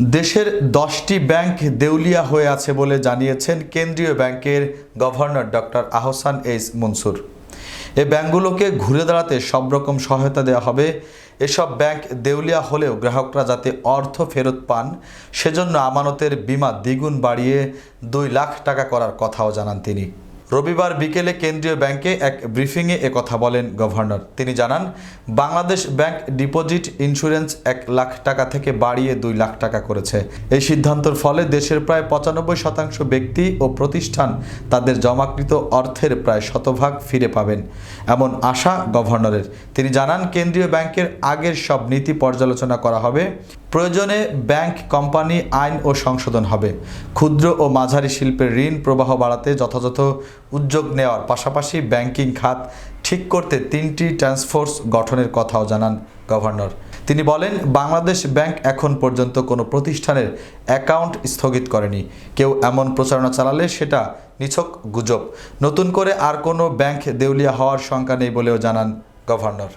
দেশের দশটি ব্যাংক দেউলিয়া হয়ে আছে বলে জানিয়েছেন কেন্দ্রীয় ব্যাংকের governor doctor Ahsan H Mansur. এ ব্যাংকগুলোকে ঘুরে দাঁড়াতে সব রকম সহায়তা দেওয়া হবে। এসব ব্যাংক দেউলিয়া হলেও গ্রাহকরা যাতে অর্থ ফেরত পান, সেজন্য আমানতের বিমা দ্বিগুণ বাড়িয়ে দুই লাখ টাকা করার কথাও জানান তিনি। রবিবার বিকেলে কেন্দ্রীয় ব্যাংকে এক ব্রিফিংয়ে একথা বলেন গভর্নর। তিনি জানান, বাংলাদেশ ব্যাংক ডিপোজিট ইন্স্যুরেন্স এক লাখ টাকা থেকে বাড়িয়ে দুই লাখ টাকা করেছে। এই সিদ্ধান্তর ফলে দেশের প্রায় পঁচানব্বই শতাংশ ব্যক্তি ও প্রতিষ্ঠান তাদের জমাকৃত অর্থের প্রায় শতভাগ ফিরে পাবেন। এমন আশা গভর্নরের। তিনি জানান, কেন্দ্রীয় ব্যাংকের আগের সব নীতি পর্যালোচনা করা হবে। প্রয়োজনে ব্যাংক, কোম্পানি, আইন ও সংশোধন হবে। ক্ষুদ্র ও মাঝারি শিল্পের ঋণ প্রবাহ বাড়াতে যথাযথ উদ্যোগ নেওয়ার পাশাপাশি ব্যাংকিং খাত ঠিক করতে তিনটি ট্রান্সফোর্স গঠনের কথাও জানান গভর্নর। তিনি বলেন, বাংলাদেশ ব্যাংক এখন পর্যন্ত কোনো প্রতিষ্ঠানের অ্যাকাউন্ট স্থগিত করেনি। কেউ এমন প্রচারণা চালালে সেটা নিছক গুজব। নতুন করে আর কোনো ব্যাংক দেউলিয়া হওয়ার শঙ্কা নেই বলেও জানান গভর্নর।